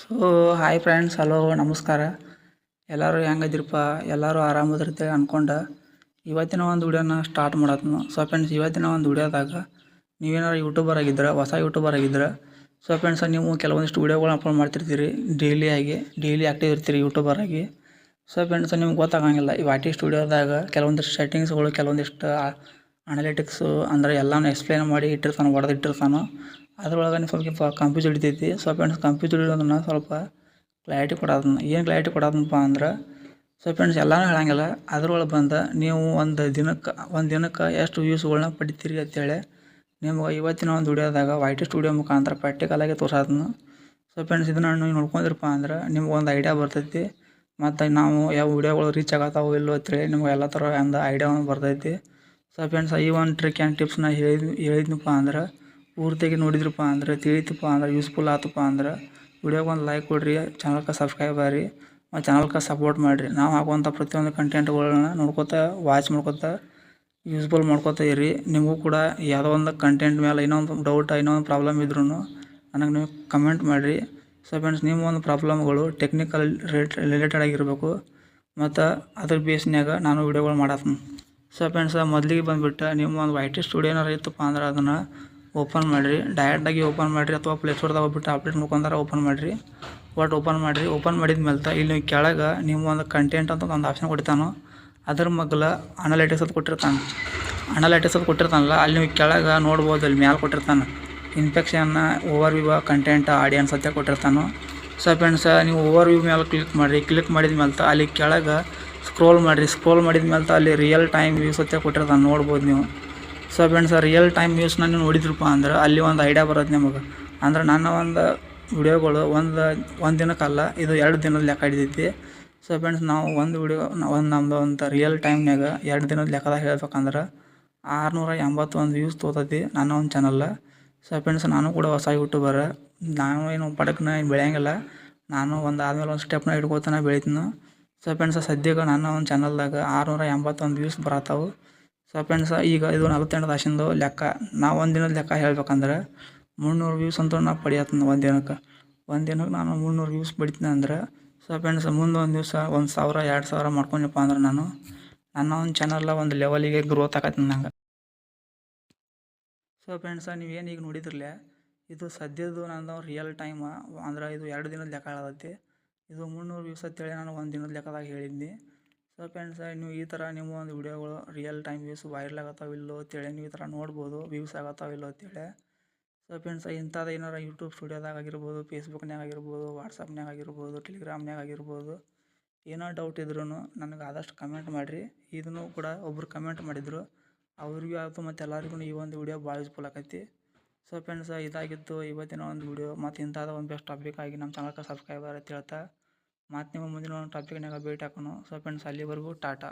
So hi friends hello ನಮಸ್ಕಾರ. ಎಲ್ಲರೂ ಹೆಂಗದಿರಪ್ಪ ಎಲ್ಲರೂ ಆರಾಮದಿರ್ತೆ ಅನ್ಕೊಂಡು. ಇವತ್ತಿನ ಒಂದು ವಿಡಿಯೋನ ಸ್ಟಾರ್ಟ್ ಮಾಡತ್ನು. ಸೊ ಫ್ರೆಂಡ್ಸ್ ಇವತ್ತಿನ ಒಂದು ವಿಡಿಯೋದಾಗ ನೀವೇನಾರು ಯೂಟ್ಯೂಬರ್ ಆಗಿದ್ರೆ ಹೊಸ ಯೂಟ್ಯೂಬರ್ ಆಗಿದ್ರೆ ಸೊ ಫ್ರೆಂಡ್ಸ್ ನೀವು ಕೆಲವೊಂದಿಷ್ಟು ವೀಡಿಯೋಗಳನ್ನ ಅಪ್ಲೋಡ್ ಮಾಡ್ತಿರ್ತೀರಿ. ಡೈಲಿ ಆಗಿ ಡೈಲಿ ಆ್ಯಕ್ಟಿವ್ ಇರ್ತೀರಿ ಯೂಟ್ಯೂಬರ್ ಆಗಿ. ಸೊ ಫ್ರೆಂಡ್ಸ್ ನಿಮ್ಗೆ ಗೊತ್ತಾಗಂಗಿಲ್ಲ. ಈ ಆರ್ಟಿಸ್ಟ್ ಸ್ಟುಡಿಯೋದಾಗ ಕೆಲವೊಂದಿಷ್ಟು ಸೆಟ್ಟಿಂಗ್ಸ್ಗಳು ಕೆಲವೊಂದಿಷ್ಟು ಅನಲಿಟಿಕ್ಸು ಅಂದರೆ ಎಲ್ಲನೂ ಎಕ್ಸ್ಪ್ಲೇನ್ ಮಾಡಿ ಇಟ್ಟಿರ್ತಾನೆ ಹೊಡೆದು ಇಟ್ಟಿರ್ತಾನೆ, ಅದ್ರೊಳಗೆ ನೀವು ಸ್ವಲ್ಪ ಕಂಪ್ಯೂಸ್ ಹಿಡಿತೈತಿ. ಸೊ ಫ್ರೆಂಡ್ಸ್ ಕಂಪ್ಯೂಸ್ ಹಿಡಿಯೋದನ್ನ ಸ್ವಲ್ಪ ಕ್ಲಾರಿಟಿ ಕೊಡೋದನ್ನ, ಏನು ಕ್ಲಾರಿಟಿ ಕೊಡೋದನಪ್ಪ ಅಂದ್ರೆ ಸೊ ಫ್ರೆಂಡ್ಸ್ ಎಲ್ಲನೂ ಹೇಳಂಗಿಲ್ಲ. ಅದ್ರೊಳಗೆ ಬಂದು ನೀವು ಒಂದು ದಿನಕ್ಕೆ ಒಂದು ದಿನಕ್ಕೆ ಎಷ್ಟು ವ್ಯೂಸ್ಗಳನ್ನ ಪಡಿತೀರಿ ಅಂತೇಳಿ ನಿಮ್ಗೆ ಇವತ್ತಿನ ಒಂದು ವಿಡಿಯೋದಾಗ ವೈಟಿ ಸ್ಟುಡಿಯೋ ಮುಖಾಂತರ ಪ್ರಾಕ್ಟಿಕಲಾಗಿ ತೋರ್ಸೋದನ್ನ ಸೊ ಫ್ರೆಂಡ್ಸ್ ಇದನ್ನು ನೀವು ನೋಡ್ಕೊಂಡಿರಪ್ಪ ಅಂದ್ರೆ ನಿಮ್ಗೆ ಒಂದು ಐಡಿಯಾ ಬರ್ತೈತಿ. ಮತ್ತು ನಾವು ಯಾವ ವಿಡಿಯೋಗಳು ರೀಚ್ ಆಗತ್ತಾವೋ ಇಲ್ಲೋ ಅಂತೇಳಿ ನಿಮ್ಗೆ ಎಲ್ಲ ಥರ ಒಂದು ಐಡಿಯಾ ಬರ್ತೈತಿ. ಸೊ ಫ್ರೆಂಡ್ಸ್ ಈ ಒಂದು ಟ್ರಿಕ್ ಆ್ಯಂಡ್ ಟಿಪ್ಸ್ನ ಹೇಳಿದ್, ಹೇಳಿದ್ನಪ್ಪ ಅಂದ್ರೆ, ಪೂರ್ತಿಯಾಗಿ ನೋಡಿದ್ರಪ್ಪ ಅಂದ್ರೆ, ತಿಳಿತಪ್ಪ ಅಂದ್ರೆ ಯೂಸ್ಫುಲ್ ಆತಪ್ಪ ಅಂದ್ರೆ ವಿಡಿಯೋಗೆ ಒಂದು ಲೈಕ್ ಕೊಡ್ರಿ ಚಾನಲ್ಗೆ ಸಬ್ಸ್ಕ್ರೈಬ್ ಆಗ್ರಿ, ಮತ್ತು ಚಾನಲ್ಗೆ ಸಪೋರ್ಟ್ ಮಾಡಿರಿ. ನಾವು ಹಾಕುವಂಥ ಪ್ರತಿಯೊಂದು ಕಂಟೆಂಟ್ಗಳನ್ನ ನೋಡ್ಕೊತಾ ವಾಚ್ ಮಾಡ್ಕೊತಾ ಯೂಸ್ಫುಲ್ ಮಾಡ್ಕೊತಾ ಇರಿ ನಿಮಗೂ ಕೂಡ ಯಾವುದೋ ಒಂದು ಕಂಟೆಂಟ್ ಮೇಲೆ ಇನ್ನೊಂದು ಡೌಟ್ ಇನ್ನೊಂದು ಪ್ರಾಬ್ಲಮ್ ಇದ್ರೂ ನನಗೆ ನೀವು ಕಮೆಂಟ್ ಮಾಡಿರಿ. ಸೊ ಫ್ರೆಂಡ್ಸ್ ನಿಮ್ಮ ಒಂದು ಪ್ರಾಬ್ಲಮ್ಗಳು ಟೆಕ್ನಿಕಲ್ ರಿಲೇಟೆಡ್ ಆಗಿರಬೇಕು. ಮತ್ತು ಅದ್ರ ಬೇಸ್ನ್ಯಾಗ ನಾನು ವಿಡಿಯೋಗಳು ಮಾಡತ್ತೀನಿ ಸೊ ಫ್ರೆಂಡ್ಸ್ ಮೊದಲಿಗೆ ಬಂದುಬಿಟ್ಟು ನಿಮ್ಮ ಒಂದು ವೈ ಟಿ ಸ್ಟುಡಿಯೋನಾರ ಇತ್ತಪ್ಪ ಅಂದ್ರೆ ಅದನ್ನು ಓಪನ್ ಮಾಡಿರಿ. ಡೈರೆಕ್ಟಾಗಿ ಓಪನ್ ಮಾಡಿರಿ ಅಥವಾ ಪ್ಲೇಸ್ಟೋರ್ದಾಗ ಹೋಗ್ಬಿಟ್ಟು ಅಪ್ಡೇಟ್ ಮುಖಾಂತರ ಓಪನ್ ಮಾಡಿರಿ. ಒಟ್ಟು ಓಪನ್ ಮಾಡಿರಿ? ಓಪನ್ ಮಾಡಿದ ಮೇಲೆ ಇಲ್ಲಿ ಕೆಳಗೆ ನಿಮ್ಮ ಒಂದು ಕಂಟೆಂಟ್ ಅಂತ ಒಂದು ಆಪ್ಷನ್ ಕೊಡ್ತಾನೋ, ಅದ್ರ ಮಗ್ಲ ಅನಾಲಿಟಿಕ್ಸ್ ಅದು ಕೊಟ್ಟಿರ್ತಾನೆ. ಅನಾಲಿಟಿಕ್ಸ್ ಅದು ಕೊಟ್ಟಿರ್ತಾನಲ್ಲ, ಅಲ್ಲಿ ನೀವು ಕೆಳಗೆ ನೋಡ್ಬೋದು, ಅಲ್ಲಿ ಮ್ಯಾಲೆ ಕೊಟ್ಟಿರ್ತಾನೆ. ಇನ್ಫೆಕ್ಷನ್ನ ಓವರ್ ವ್ಯೂ ಕಂಟೆಂಟ್ ಆಡಿಯನ್ಸ್ ಅಂತ ಕೊಟ್ಟಿರ್ತಾನೋ. ಸೊ ಫ್ರೆಂಡ್ಸ್ ನೀವು ಓವರ್ ವ್ಯೂ ಮೇಲೆ ಕ್ಲಿಕ್ ಮಾಡಿರಿ. ಕ್ಲಿಕ್ ಮಾಡಿದ ಮೇಲೆ ಅಲ್ಲಿ ಕೆಳಗೆ ಸ್ಕ್ರೋಲ್ ಮಾಡಿರಿ ಸ್ಕ್ರೋಲ್ ಮಾಡಿದ ಮೇಲೆ ಅಲ್ಲಿ ರಿಯಲ್ ಟೈಮ್ ವ್ಯೂಸ್ ಅಂತ ಕೊಟ್ಟಿರ್ತಾನೆ ನೋಡ್ಬೋದು ನೀವು. ಸೊ ಫ್ರೆಂಡ್ಸ್ ರಿಯಲ್ ಟೈಮ್ ವ್ಯೂಸ್ನ ನೀವು ನೋಡಿದ್ರಪ್ಪ ಅಂದ್ರೆ ಅಲ್ಲಿ ಒಂದು ಐಡಿಯಾ ಬರೋದು ನಿಮಗೆ. ಅಂದ್ರೆ ನನ್ನ ಒಂದು ವಿಡಿಯೋಗಳು ಒಂದು ಒಂದು ದಿನಕ್ಕಲ್ಲ, ಇದು ಎರಡು ದಿನದ ಲೆಕ್ಕ ಹಿಡಿದೈತಿ ಸೊ ಫ್ರೆಂಡ್ಸ್ ನಾವು ಒಂದು ವಿಡಿಯೋ ಒಂದು ನಮ್ಮದು ಒಂದು ರಿಯಲ್ ಟೈಮ್ನಾಗ ಎರಡು ದಿನದ ಲೆಕ್ಕದಾಗ ಹೇಳ್ಬೇಕಂದ್ರೆ ಆರುನೂರ ಎಂಬತ್ತೊಂದು ವ್ಯೂಸ್ ತೊಗೊತೈತಿ ನನ್ನ ಒಂದು ಚಾನಲ್ಲ ಸೊ ಫ್ರೆಂಡ್ಸ್ ನಾನು ಕೂಡ ಹೊಸ ಯೂಟ್ಯೂಬರ್ ನಾನು ಏನು ಪಡಕ್ನ ಬೆಳೆಯಂಗಿಲ್ಲ. ನಾನು ಒಂದು ಆದಮೇಲೆ ಒಂದು ಸ್ಟೆಪ್ನ ಹಿಡ್ಕೋತಾನೆ ಬೆಳಿತೀನಿ. ಸೊ ಫ್ರೆಂಡ್ಸ್ ಸದ್ಯಕ್ಕೆ ನನ್ನ ಒಂದು ಚಾನಲ್ದಾಗ ಆರುನೂರ ಎಂಬತ್ತೊಂದು ವ್ಯೂಸ್ ಬರತ್ತವು ಸೊ ಫ್ರೆಂಡ್ಸ್ ಈಗ ಇದು ನಲವತ್ತೆಂಟು ದಾಶಿಂದು ಲೆಕ್ಕ. ನಾವು ಒಂದು ದಿನದ ಲೆಕ್ಕ ಹೇಳ್ಬೇಕಂದ್ರೆ ಮುನ್ನೂರು ವ್ಯೂಸ್ ಅಂತ ನಾ ಪಡಿಯತ್ತೀನಿ ಒಂದು ದಿನಕ್ಕೆ. ಒಂದು ದಿನಕ್ಕೆ ನಾನು ಮುನ್ನೂರು ವ್ಯೂಸ್ ಪಡಿತೀನಿ ಅಂದ್ರೆ ಸೊ ಫ್ರೆಂಡ್ಸ್ ಮುಂದೆ ಒಂದು ದಿವಸ ಒಂದು ಸಾವಿರ, ಎರಡು ಸಾವಿರ ಮಾಡ್ಕೊಂಡಪ್ಪ ಅಂದ್ರೆ ನಾನು ನನ್ನ ಒಂದು ಚಾನಲ್ಲ ಒಂದು ಲೆವೆಲಿಗೆ ಗ್ರೋತ್ ಆಗತ್ತೀನಿ ನಂಗೆ. ಸೊ ಫ್ರೆಂಡ್ಸ ನೀವೇನು ಈಗ ನೋಡಿದ್ರಲ್ಲೇ, ಇದು ಸದ್ಯದ್ದು ನಂದು ರಿಯಲ್ ಟೈಮ ಅಂದ್ರೆ ಇದು ಎರಡು ದಿನದ ಲೆಕ್ಕ ಹೇಳತೈತಿ ಇದು ಮುನ್ನೂರು ವ್ಯೂಸ್ ಅಂತೇಳಿ ನಾನು ಒಂದು ದಿನದ ಲೆಕ್ಕದಾಗ ಹೇಳಿದ್ನಿ. ಸೊ ಫ್ರೆಂಡ್ಸ್ ನೀವು ಈ ಥರ ನಿಮ್ಮ ಒಂದು ವಿಡಿಯೋಗಳು ರಿಯಲ್ ಟೈಮ್ ವ್ಯೂಸ್ ವೈರಲ್ ಆಗತ್ತಾವ ಇಲ್ಲೋ ಅಂತೇಳಿ ನೀವು ಈ ಥರ ನೋಡ್ಬೋದು ವ್ಯೂಸ್ ಆಗತ್ತಾವ ಇಲ್ಲೋ ಅಂತೇಳಿ. ಸೊ ಫ್ರೆಂಡ್ಸ್ ಇಂಥದ್ದು ಏನಾರ ಯೂಟ್ಯೂಬ್ ಸ್ಟುಡಿಯೋದಾಗ ಆಗಿರ್ಬೋದು ಫೇಸ್ಬುಕ್ನಾಗ ಆಗಿರ್ಬೋದು ವಾಟ್ಸಪ್ನಾಗ ಆಗಿರ್ಬೋದು ಟೆಲಿಗ್ರಾಮ್ನಾಗ ಆಗಿರ್ಬೋದು, ಏನೋ ಡೌಟ್ ಇದ್ರೂ ನನಗೆ ಆದಷ್ಟು ಕಮೆಂಟ್ ಮಾಡಿರಿ. ಇದನ್ನು ಕೂಡ ಒಬ್ರು ಕಮೆಂಟ್ ಮಾಡಿದರು. ಅವ್ರಿಗೂ ಆಯಿತು ಮತ್ತು ಎಲ್ಲರಿಗೂ ಈ ಒಂದು ವಿಡಿಯೋ ಭಾಳ ಯೂಸ್ಫುಲ್ ಆಕೈತಿ ಸೊ ಫ್ರೆಂಡ್ಸ್ ಇದಾಗಿತ್ತು ಇವತ್ತಿನ ಒಂದು ವಿಡಿಯೋ ಮತ್ತು ಇಂಥದ್ದು ಒಂದು ಬೆಸ್ಟ್ ಟಾಪಿಕ್ ಆಗಿ ನಮ್ಮ ಚಾನಲ್ಗೆ ಸಬ್ಸ್ಕ್ರೈಬರ್ ಅಂತ ಹೇಳ್ತಾ, ಮತ್ತು ನಿಮ್ಮ ಮುಂದಿನ ಒಂದು ಟಾಪಿಕ್ನಾಗ ಭೇಟಿ ಹಾಕೋಣ ಸೊ ಫ್ರೆಂಡ್ಸ್ ಅಲ್ಲಿವರೆಗೂ ಟಾಟಾ.